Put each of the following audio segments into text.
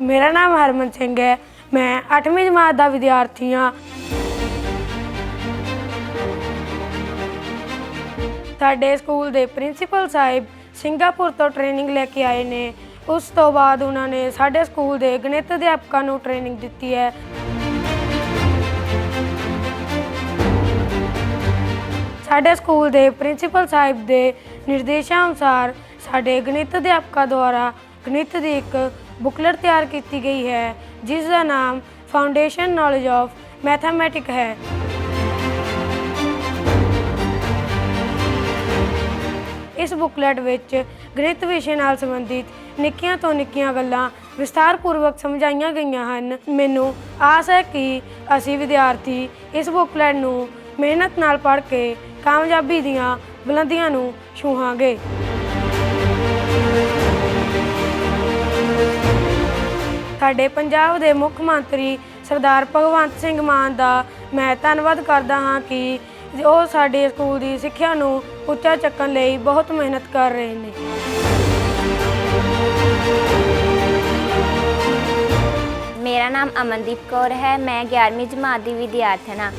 ਮੇਰਾ ਨਾਮ ਹਰਮਨ ਸਿੰਘ ਹੈ। ਮੈਂ 8ਵੀਂ ਜਮਾਤ ਦਾ ਵਿਦਿਆਰਥੀ ਹਾਂ। ਸਾਡੇ ਸਕੂਲ ਦੇ ਪ੍ਰਿੰਸੀਪਲ ਸਾਹਿਬ ਸਿੰਗਾਪੁਰ ਤੋਂ ਟ੍ਰੇਨਿੰਗ ਲੈ ਕੇ ਆਏ ਨੇ। ਉਸ ਤੋਂ ਬਾਅਦ ਉਹਨਾਂ ਨੇ ਸਾਡੇ ਸਕੂਲ ਦੇ ਗਣਿਤ ਅਧਿਆਪਕਾਂ ਨੂੰ ਟ੍ਰੇਨਿੰਗ ਦਿੱਤੀ ਹੈ। ਸਾਡੇ ਸਕੂਲ ਦੇ ਪ੍ਰਿੰਸੀਪਲ ਸਾਹਿਬ ਦੇ ਨਿਰਦੇਸ਼ਾਂ ਅਨੁਸਾਰ ਸਾਡੇ ਗਣਿਤ ਅਧਿਆਪਕਾਂ ਦੁਆਰਾ ਗਣਿਤ ਦੀ ਇੱਕ ਬੁਕਲਟ ਤਿਆਰ ਕੀਤੀ ਗਈ ਹੈ, ਜਿਸ ਦਾ ਨਾਮ ਫਾਊਂਡੇਸ਼ਨ ਨੌਲੇਜ ਆਫ ਮੈਥਮੈਟਿਕ ਹੈ। ਇਸ ਬੁਕਲੈਟ ਵਿੱਚ ਗਣਿਤ ਵਿਸ਼ੇ ਨਾਲ ਸੰਬੰਧਿਤ ਨਿੱਕੀਆਂ ਤੋਂ ਨਿੱਕੀਆਂ ਗੱਲਾਂ ਵਿਸਥਾਰਪੂਰਵਕ ਸਮਝਾਈਆਂ ਗਈਆਂ ਹਨ। ਮੈਨੂੰ ਆਸ ਹੈ ਕਿ ਅਸੀਂ ਵਿਦਿਆਰਥੀ ਇਸ ਬੁਕਲੈਟ ਨੂੰ ਮਿਹਨਤ ਨਾਲ ਪੜ੍ਹ ਕੇ ਕਾਮਯਾਬੀ ਦੀਆਂ ਬੁਲੰਦੀਆਂ ਨੂੰ ਛੂਹਾਂਗੇ। ਸਾਡੇ ਪੰਜਾਬ ਦੇ ਮੁੱਖ ਮੰਤਰੀ ਸਰਦਾਰ ਭਗਵੰਤ ਸਿੰਘ ਮਾਨ ਦਾ ਮੈਂ ਧੰਨਵਾਦ ਕਰਦਾ ਹਾਂ ਕਿ ਉਹ ਸਾਡੇ ਸਕੂਲ ਦੀ ਸਿੱਖਿਆ ਨੂੰ ਉੱਚਾ ਚੱਕਣ ਲਈ ਬਹੁਤ ਮਿਹਨਤ ਕਰ ਰਹੇ ਨੇ। ਮੇਰਾ ਨਾਮ ਅਮਨਦੀਪ ਕੌਰ ਹੈ, ਮੈਂ 11ਵੀਂ ਜਮਾਤ ਦੀ ਵਿਦਿਆਰਥਣ ਹਾਂ।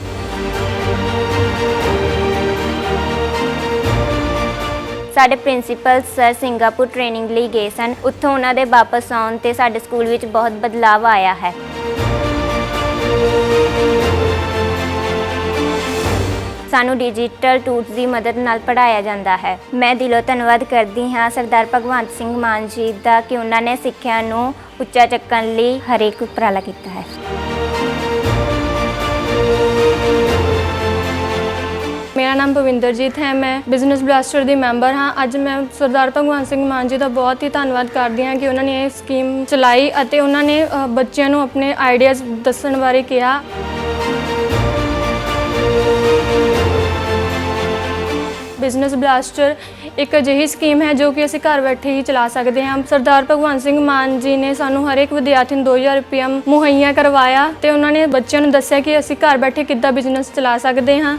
ਸਾਡੇ ਪ੍ਰਿੰਸੀਪਲ ਸਰ ਸਿੰਗਾਪੁਰ ਟ੍ਰੇਨਿੰਗ ਲਈ ਗਏ ਸਨ। ਉੱਥੋਂ ਉਹਨਾਂ ਦੇ ਵਾਪਸ ਆਉਣ ਤੇ ਸਾਡੇ ਸਕੂਲ ਵਿੱਚ ਬਹੁਤ ਬਦਲਾਅ ਆਇਆ ਹੈ। ਸਾਨੂੰ ਡਿਜੀਟਲ ਟੂਲਸ ਦੀ ਮਦਦ ਨਾਲ ਪੜਾਇਆ ਜਾਂਦਾ ਹੈ। ਮੈਂ ਦਿਲੋਂ ਧੰਨਵਾਦ ਕਰਦੀ ਹਾਂ ਸਰਦਾਰ ਭਗਵੰਤ ਸਿੰਘ ਮਾਨ ਜੀ ਦਾ ਕਿ ਉਹਨਾਂ ਨੇ ਸਿੱਖਿਆ ਨੂੰ ਉੱਚਾ ਚੱਕਣ ਲਈ ਹਰੇਕ ਉਪਰਾਲਾ ਕੀਤਾ ਹੈ। ਮੇਰਾ ਨਾਮ ਭਵਿੰਦਰਜੀਤ ਹੈ, ਮੈਂ ਬਿਜ਼ਨਸ ਬਲਾਸਟਰ ਦੀ ਮੈਂਬਰ ਹਾਂ। ਅੱਜ ਮੈਂ ਸਰਦਾਰ ਭਗਵੰਤ ਸਿੰਘ ਮਾਨ ਜੀ ਦਾ ਬਹੁਤ ਹੀ ਧੰਨਵਾਦ ਕਰਦੀ ਹਾਂ ਕਿ ਉਹਨਾਂ ਨੇ ਇਹ ਸਕੀਮ ਚਲਾਈ ਅਤੇ ਉਹਨਾਂ ਨੇ ਬੱਚਿਆਂ ਨੂੰ ਆਪਣੇ ਆਈਡੀਆਜ਼ ਦੱਸਣ ਬਾਰੇ ਕਿਹਾ। ਬਿਜ਼ਨਸ ਬਲਾਸਟਰ ਇੱਕ ਅਜਿਹੀ ਸਕੀਮ ਹੈ ਜੋ ਕਿ ਅਸੀਂ ਘਰ ਬੈਠੇ ਹੀ ਚਲਾ ਸਕਦੇ ਹਾਂ। ਸਰਦਾਰ ਭਗਵੰਤ ਸਿੰਘ ਮਾਨ ਜੀ ਨੇ ਸਾਨੂੰ ਹਰ ਇੱਕ ਵਿਦਿਆਰਥੀ ਨੂੰ 2000 ਰੁਪਇਆ ਮੁਹੱਈਆ ਕਰਵਾਇਆ ਤੇ ਉਹਨਾਂ ਨੇ ਬੱਚਿਆਂ ਨੂੰ ਦੱਸਿਆ ਕਿ ਅਸੀਂ ਘਰ ਬੈਠੇ ਕਿੱਦਾਂ ਬਿਜ਼ਨਸ ਚਲਾ ਸਕਦੇ ਹਾਂ।